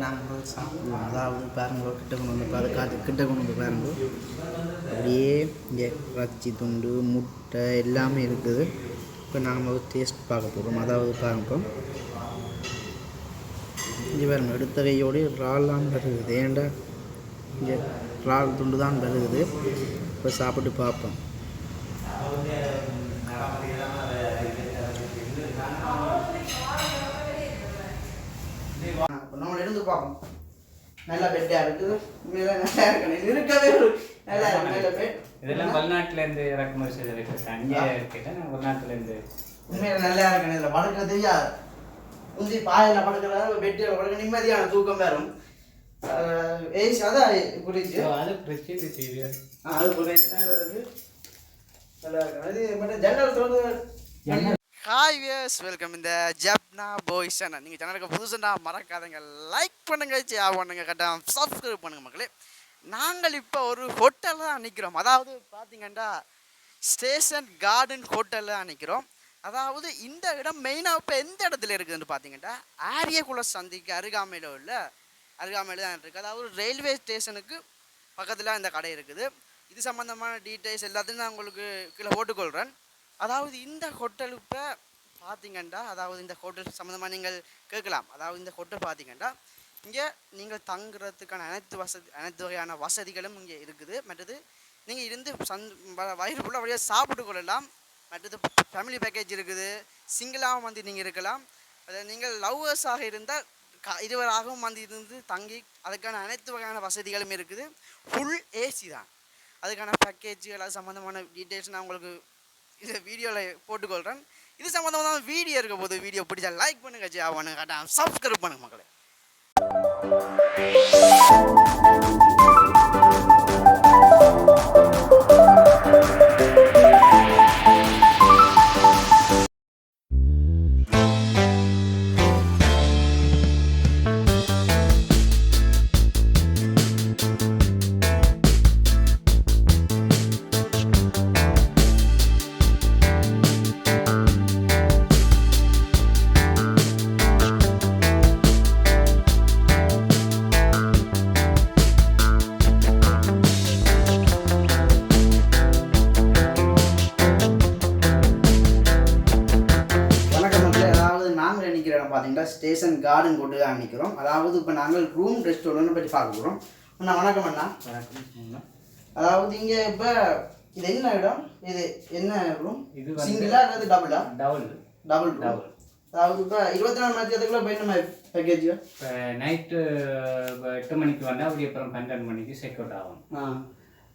நாங்கள் சாப்பிடுவோம் அதாவது பாருங்க. கிட்ட கொண்டு வந்து பாரு காட்டு கிட்ட கொண்டு வந்து பாருங்க அப்படியே இங்கே இறைச்சி துண்டு முட்டை எல்லாமே இருக்குது இப்போ நாங்கள் டேஸ்ட் பார்க்க போகிறோம் அதாவது பாருங்க இப்போ இங்கே பாருங்க எடுத்த கையோடு இறால்லாம் வருகுது ஏன்டா இங்கே இறால் துண்டு தான் வருகுது இப்போ சாப்பிட்டு பார்ப்போம் நம்ம எடுத்து பார்ப்போம் நல்ல பெட்டாக இருக்குது. உண்மையில நல்லா இருக்கு இருக்கவே நல்லா இருக்கு நல்ல பெட். இதெல்லாம் வெளிநாட்டுல இருந்து இறக்குமதி செய்து இருக்கு. அங்கே கேட்டேன் வெளிநாட்டுல இருந்து. உண்மையில நல்லா இருக்கு இதில் படுக்க தெரியாது. உந்தி பாயில் படுக்கிறது பெட்டியில் படுக்க நிம்மதியான தூக்கம் வரும். ஏசி அதான் குடிச்சு. அது பிரச்சனை ஆ, அது குடிச்சு. நல்லா இருக்கு நல்லா இருக்கு அது மட்டும் ஜன்னல் திறந்து ஹாய் வியர்ஸ் வெல்கம் இந்த ஜப்னா பாய்ஸ் சேனல் நீங்கள் சேனலுக்கு புதுசுனா மறக்காதங்க. லைக் பண்ணுங்க ஷேர் பண்ணுங்க கட்டாயம் சப்ஸ்கிரைப் பண்ணுங்க மக்களே. நாங்கள் இப்போ ஒரு ஹோட்டலில் தான் நிற்கிறோம் அதாவது பார்த்தீங்கன்னா ஸ்டேஷன் கார்டன் ஹோட்டலில் தான் நிற்கிறோம் அதாவது இந்த இடம் மெயினாக இப்போ எந்த இடத்துல இருக்குதுன்னு பார்த்தீங்கன்னா ஆரியகுல சந்திக்கு அருகாமையில் உள்ள அருகாமையில் தான் இருக்குது அதாவது ரயில்வே ஸ்டேஷனுக்கு பக்கத்தில் இந்த கடை இருக்குது. இது சம்மந்தமான டீட்டெயில்ஸ் எல்லாத்தையும் நான் உங்களுக்கு கீழே போட்டுக்கொள்கிறேன் அதாவது இந்த ஹோட்டல் இப்போ பார்த்தீங்கன்னா அதாவது இந்த ஹோட்டல் சம்மந்தமாக நீங்கள் கேட்கலாம். அதாவது இந்த ஹோட்டல் பார்த்தீங்கன்னா இங்கே நீங்கள் தங்குறதுக்கான அனைத்து வசதி அனைத்து வகையான வசதிகளும் இங்கே இருக்குது. மற்றது நீங்கள் இருந்து சந் வ- வயிறு ஃபுல்லாக வழியாக சாப்பிட்டு கொள்ளலாம். மற்றது ஃபேமிலி பேக்கேஜ் இருக்குது. சிங்கிளாகவும் வந்து நீங்கள் இருக்கலாம். அதை நீங்கள் லவ்வர்ஸாக இருந்தால் க இருவராகவும் வந்து இருந்து தங்கி அதுக்கான அனைத்து வகையான வசதிகளும் இருக்குது. ஃபுல் ஏசி தான். அதுக்கான பேக்கேஜ் எல்லாம் சம்மந்தமான டீட்டெயில்ஸ் நான் உங்களுக்கு இந்த வீடியோவில் போட்டுக்கொள்கிறேன் இது சம்மந்தமாக வீடியோ இருக்க போது வீடியோ பிடிச்சா லைக் பண்ணுங்க ஜா பண்ணுங்க கட்டாயம் சப்ஸ்கிரைப் பண்ணுங்க மக்களே. ஸ்டேஷன் கார்டன் கொண்டு தான் நிற்கிறோம் அதாவது இப்போ நாங்கள் ரூம் ரெஸ்டாரண்ட் பற்றி பார்க்க போகிறோம் அண்ணா வணக்கம் அண்ணா. வணக்கம் அதாவது இங்கே இப்போ இது என்ன இடம்? இது என்ன ரூம் இது சிங்கிளா அல்லது டபுளா டபுள் டபுள் டபுள் அதாவது இப்போ இருபத்தி நாலு மணி நேரத்துக்குள்ள இப்போ என்ன பேக்கேஜ் இப்போ நைட்டு எட்டு மணிக்கு வந்தால் அப்படி அப்புறம் பன்னெண்டு மணிக்கு செக் அவுட் ஆகும்.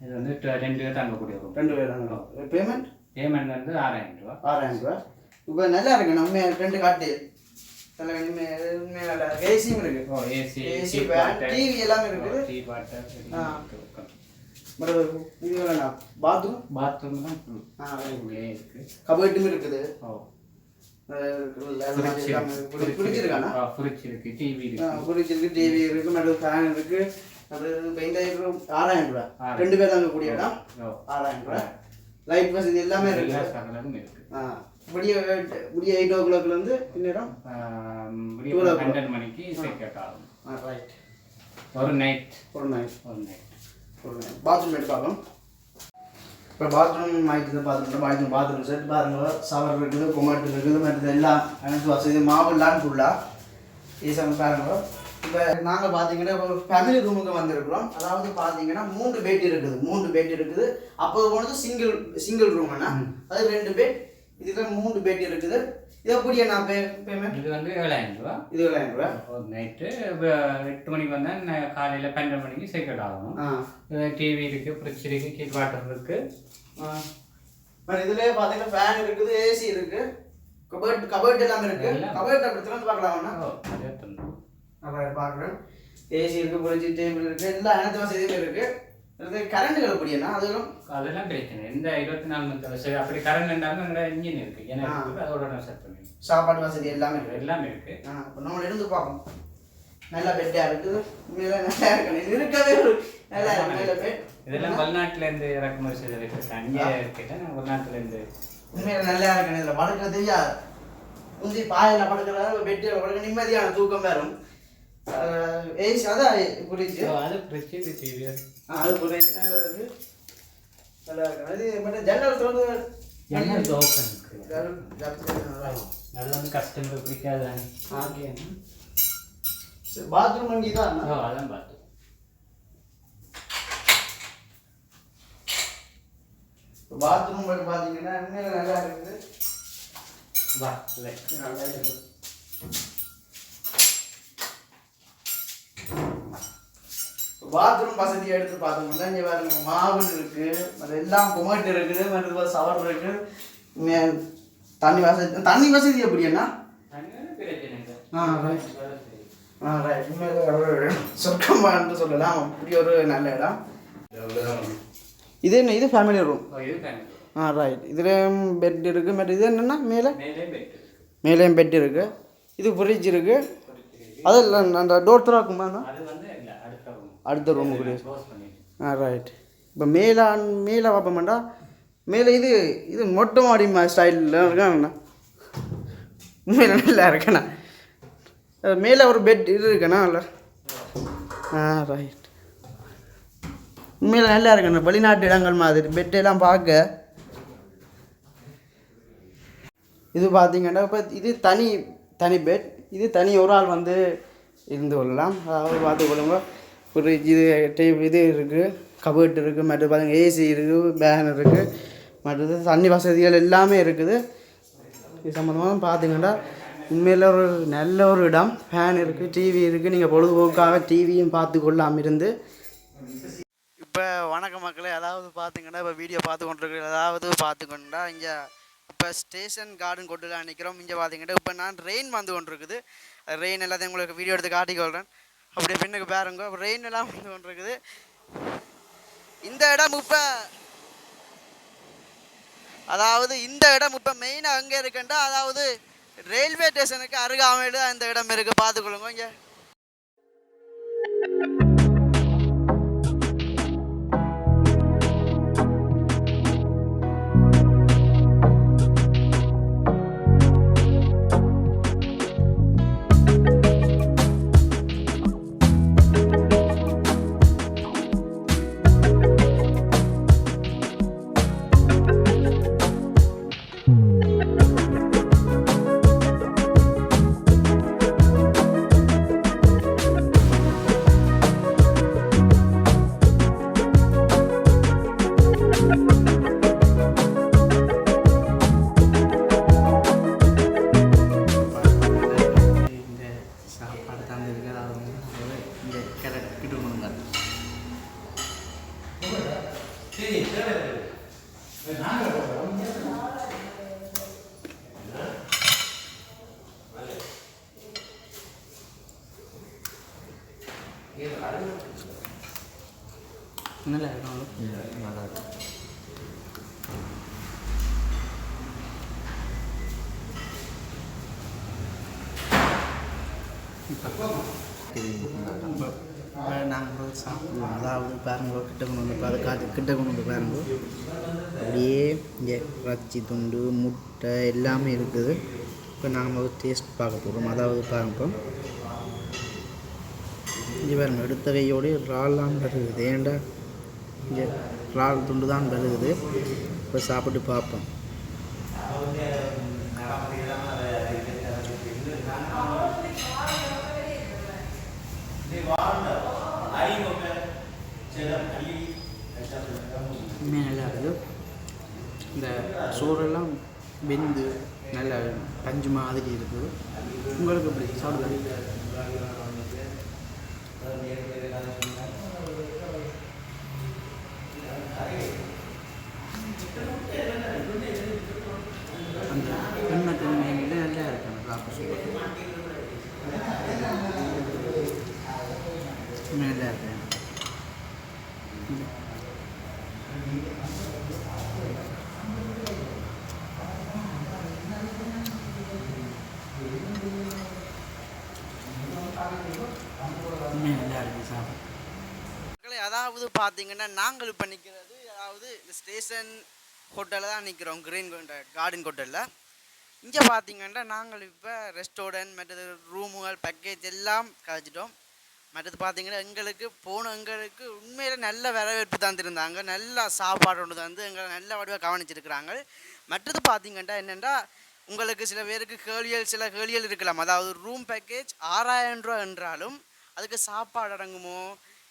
இது வந்து ரெண்டு பேர் தங்கக்கூடிய ரூம் ரெண்டு பேர் பேமெண்ட் பேமெண்ட் வந்து ஆறாயிரம் ரூபா. ஆறாயிரம் ரூபாய் இப்போ நல்லா இருக்கு. நம்ம ரெண்டு காட்டு. நல்லா இருக்கு ஏசியும் இருக்கு. ஓ ஏசி ஏசி டிவி எல்லாமே இருக்குது டீ வாட்டர் ஆ. மற்ற இது வேணாம். பாத்ரூம் பாத்ரூம் தான். உள்ளே இருக்கு. கபர்ட்டும் இருக்குது. ஓ. பிடிச்சிருக்கானா ஃப்ரிட்ஜ் இருக்கு. டிவி இருக்கு. டிவி இருக்கு. மற்ற ஃபேன் இருக்கு. அது இது ஆறாயிரம் ரூபாய். ரெண்டு பேர் தாங்க கூடிய இடம் ஆறாயிரம் ரூபாய். லைட் வசதி எல்லாமே இருக்கு. ஆ. விடிய விடிய எயிட் ஓ கிளாக்ல இருந்து பின்னிடம் விடிய Twelve o'clock. பன்னெண்டு மணிக்கு செக் அவுட் ஆகும் ரைட் ஒரு நைட் ஒரு நைட் ஒரு நைட் ஒரு நைட் பாத்ரூம் எடுத்து பார்க்கலாம் இப்போ பாத்ரூம் ஆயிடுச்சு பாத்ரூம் பாத்ரூம் பாத்ரூம் செட் பாருங்க ஷவர் இருக்குது கொமாட்டு இருக்குது மற்றது எல்லாம் அனைத்து வசதி. மாவுலாம் ஃபுல்லாக ஈஸியாக பாருங்க. இப்போ நாங்கள் பார்த்தீங்கன்னா இப்போ ஃபேமிலி ரூமுக்கு வந்திருக்கிறோம். அதாவது பார்த்தீங்கன்னா மூன்று பெட் இருக்குது. மூன்று பெட் இருக்குது. அப்போ போனது சிங்கிள் சிங்கிள் ரூம் அண்ணா. அது ரெண்டு பெட் இதில் மூணு பெட் இருக்குது. இது எப்படியா நான் பே பேமெண்ட் இது வந்து ஏழாயிரம் ரூபா. இது ஏழாயிரம் ரூபா. ஒரு நைட்டு எட்டு மணிக்கு வந்தால் காலையில் பன்னெண்டு மணிக்கு செக் அவுட் ஆகும் டிவி இருக்கு ஃப்ரிட்ஜ் இருக்கு கீட் வாட்டர் இருக்கு. ஆ. இதுலயே பாத்தீங்கன்னா ஃபேன் இருக்குது ஏசி இருக்கு. கபர்ட் கபர்ட் எல்லாமே இருக்கு. எல்லாம். கபர்ட் அப்படி திறந்து பார்க்கலாம்னா அப்புறம் பார்க்குறேன் ஏசி இருக்கு புரிஞ்சு டேபிள் இருக்கு எல்லா அனைத்து வசதியுமே இருக்கு. இது கரண்ட் எப்படின்னா அதெல்லாம் அதெல்லாம் பிரச்சனை எந்த இருபத்தி நாலு மணி சரி அப்படி கரண்ட் இருந்தாலும் எங்களோட இன்ஜின் இருக்கு. ஏன்னா அதோட நான் செட் பண்ணி சாப்பாடு வசதி எல்லாமே இருக்கு. எல்லாமே இருக்கு. இப்போ நம்ம எடுத்து பார்ப்போம். நல்ல பெட்டா இருக்குது. உண்மையில நல்லா இருக்கு இருக்கவே நல்லா இருக்கு பெட் இதெல்லாம் வெளிநாட்டுல இருந்து இறக்குமதி செய்து இருக்கு. அங்கே கேட்டேன் வெளிநாட்டுல இருந்து உண்மையில நல்லா இருக்கு இதுல படுக்க தெரியாது. முந்தி பாயில் படுக்கிறாரு பெட்டியில் படுக்க நிம்மதியான தூக்கம் வரும். அது வந்து கஸ்டமர் பிடிக்காதானே ஓகே சரி பாத்ரூம் அங்கே தான் அதான் பாத்ரூம் பார்த்தீங்கன்னா உண்மையில நல்லா இருக்குது. வா நல்லா இருக்குது பாத்ரூம் வசதி எடுத்து பார்த்தோம்னா இங்கே பாருங்க மாவில் இருக்கு எல்லாம் குமட்டு இருக்குது மற்ற சவர் இருக்கு. தண்ணி வசதி தண்ணி வசதி எப்படி என்ன பிரச்சனை இல்லை ஆ ரைட் ஆ ரைட் ஒரு சொர்க்கமான்னு சொல்லலாம். அப்படி ஒரு நல்ல இடம். இது என்ன? இது ஃபேமிலி ரூம் ஆ ரைட் இதில் பெட் இருக்குது மற்ற இது என்னென்னா? மேலே? மேலே பெட் இருக்கு. மேலேயும் பெட் இருக்குது இது ஃப்ரிட்ஜ் இருக்குது அது இல்லை அந்த டோர் திறக்குமா அடுத்த ரூம் அடுத்த ரூம் கூட க்ளோஸ் பண்ணிட்டு ஆ ரைட் இப்போ மேலே மேலே பார்ப்போம்டா மேலே இது இது மொட்டை மாடி ஸ்டைலில் இருக்காங்கண்ணா உண்மையில நல்லா இருக்கண்ணா மேலே ஒரு பெட் இது இருக்கண்ணா இல்லை? ஆ ரைட் உண்மையில நல்லா இருக்கண்ணா வெளிநாட்டு இடங்கள் மாதிரி பெட் எல்லாம் பார்க்க. இது பார்த்தீங்கன்னா இப்போ இது தனி தனி பெட் இது தனி ஒரு ஆள் வந்து இருந்து கொள்ளலாம். அதாவது பார்த்து கொள்ளுங்க. ஒரு இது டேப் இது இருக்குது கபர்ட் இருக்குது மற்ற பாருங்கள் ஏசி இருக்குது பேன் இருக்குது மற்றது தண்ணி வசதிகள் எல்லாமே இருக்குது. இது சம்மந்தமாக பார்த்தீங்கன்னா உண்மையில் ஒரு நல்ல ஒரு இடம். ஃபேன் இருக்குது டிவி இருக்குது நீங்கள் பொழுதுபோக்காக டிவியும் பார்த்து கொள்ளாமல் இருந்து. இப்போ வணக்க மக்களே. அதாவது பார்த்தீங்கன்னா இப்போ வீடியோ பார்த்து கொண்டிருக்கிற அதாவது பார்த்துக்கொண்டா இங்கே இப்போ ஸ்டேஷன் கார்டன் கொண்டுலாம் நிற்கிறோம் இங்கே பார்த்தீங்கன்னா இப்போ நான் ரெயின் வந்து கொண்டிருக்குது. ரெயின் எல்லாத்தையும் உங்களுக்கு வீடியோ எடுத்து காட்டிக்கொள்கிறேன் அப்படியே பின்னுக்கு பாருங்க. ரெயின் எல்லாம் வந்து கொண்டிருக்குது. இந்த இடம் இப்போ அதாவது இந்த இடம் இப்போ மெயினாக எங்கே இருக்குன்னா அதாவது ரயில்வே ஸ்டேஷனுக்கு அருகாமையில் இந்த இடம் இருக்குது பார்த்துக்கொள்ளுங்க இங்கே. நல்லா இருக்கும் நல்லா இருக்கும் நாங்கள் சாப்பிடுவோம் அதாவது பாருங்க கிட்ட கொண்டு வந்து பாரு காட்டு கிட்ட கொண்டு வந்து பாருங்க அப்படியே இங்கே இறைச்சி துண்டு முட்டை எல்லாமே இருக்குது இப்போ நாங்கள் ஒரு டேஸ்ட் பார்க்க போகிறோம் அதாவது பாருங்க இங்கே பாருங்க எடுத்த கையோடு இறால்லாம் வருகுது ஏன்டா இங்கே ரால் துண்டு தான் விலகுது இப்போ சாப்பிட்டு பார்ப்போம். உண்மையாக நல்லா இருக்குது இந்த சோறெல்லாம் வெந்து நல்ல பஞ்சு மாதிரி இருக்குது. உங்களுக்கு எப்படி? சாப்பிடுங்க அந்த எண்ணெய் தன்மையில் நல்லா இருக்கு அந்த சாப்பிட சூப்பர் நல்லா இருக்கு நல்லா இருக்கு சாப்பிட மக்களே அதாவது பார்த்தீங்கன்னா நாங்கள் இப்போ நிற்கிறது அதாவது இந்த ஸ்டேஷன் ஹோட்டலில் தான் நிற்கிறோம் கிரீன் கார்டன் ஹோட்டலில். இங்கே பார்த்தீங்கன்னா நாங்கள் இப்போ ரெஸ்டாரண்ட் மற்றது ரூமுகள் பேக்கேஜ் எல்லாம் கழிச்சிட்டோம். மற்றது பார்த்தீங்கன்னா எங்களுக்கு போன எங்களுக்கு உண்மையில் நல்ல வரவேற்பு தந்திருந்தாங்க. நல்லா சாப்பாடு ஒன்று தந்து எங்களை நல்ல வடிவாக கவனிச்சிருக்கிறாங்க. மற்றது பார்த்தீங்கன்னா என்னென்னா உங்களுக்கு சில பேருக்கு கேள்விகள் சில கேள்விகள் இருக்கலாம். அதாவது ரூம் பேக்கேஜ் ஆறாயிரம் ரூபா என்றாலும் அதுக்கு சாப்பாடு அடங்குமோ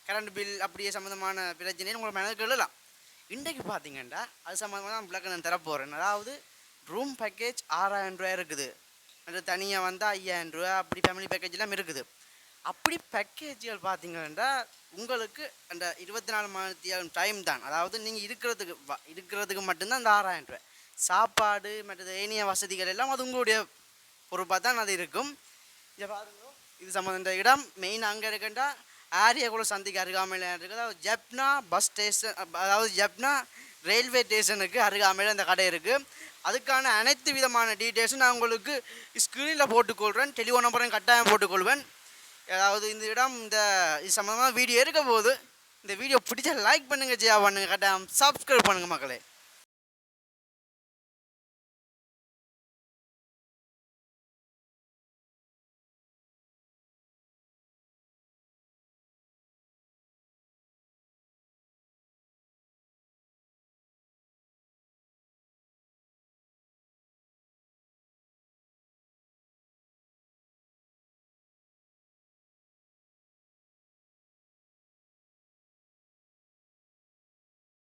கரண்ட் பில் அப்படியே சம்மந்தமான பிரச்சனைன்னு உங்களை மனதுக்கு எழுதலாம் இன்றைக்கு பார்த்தீங்கன்னா அது சம்மந்தமாக தான் விளக்கம் நான் தரப்போகிறேன் அதாவது ரூம் பேக்கேஜ் ஆறாயிரம் ரூபா இருக்குது. அது தனியாக வந்தால் ஐயாயிரம் ரூபா அப்படி ஃபேமிலி பேக்கேஜ் எல்லாம் இருக்குது. அப்படி பேக்கேஜ்கள் பார்த்தீங்கன்னா உங்களுக்கு அந்த இருபத்தி நாலு மணி டைம் தான். அதாவது நீங்கள் இருக்கிறதுக்கு இருக்கிறதுக்கு மட்டும்தான் அந்த ஆறாயிரம் ரூபாய். சாப்பாடு மற்றது ஏனைய வசதிகள் எல்லாம் அது உங்களுடைய பொறுப்பாக தான் அது இருக்கும். இதை பாருங்க. இது சம்மந்த இடம். மெயின் அங்கே இருக்குண்டா ஆரியகுல சந்திக்கு அருகாமையில் இருக்குது. அதாவது ஜப்னா பஸ் ஸ்டேஷன் அதாவது ஜப்னா ரயில்வே ஸ்டேஷனுக்கு அருகாமையில் அந்த கடை இருக்குது அதுக்கான அனைத்து விதமான டீட்டெயில்ஸும் நான் உங்களுக்கு ஸ்க்ரீனில் போட்டுக்கொள்கிறேன் டெலிஃபோன் நம்பரையும் கட்டாயம் போட்டுக்கொள்வேன். அதாவது இந்த இடம் இந்த இது சம்மந்தமாக வீடியோ இருக்க போது இந்த வீடியோ பிடிச்ச லைக் பண்ணுங்கள் ஜியா பண்ணுங்கள் கட்டாயம். சப்ஸ்கிரைப் பண்ணுங்கள் மக்களே.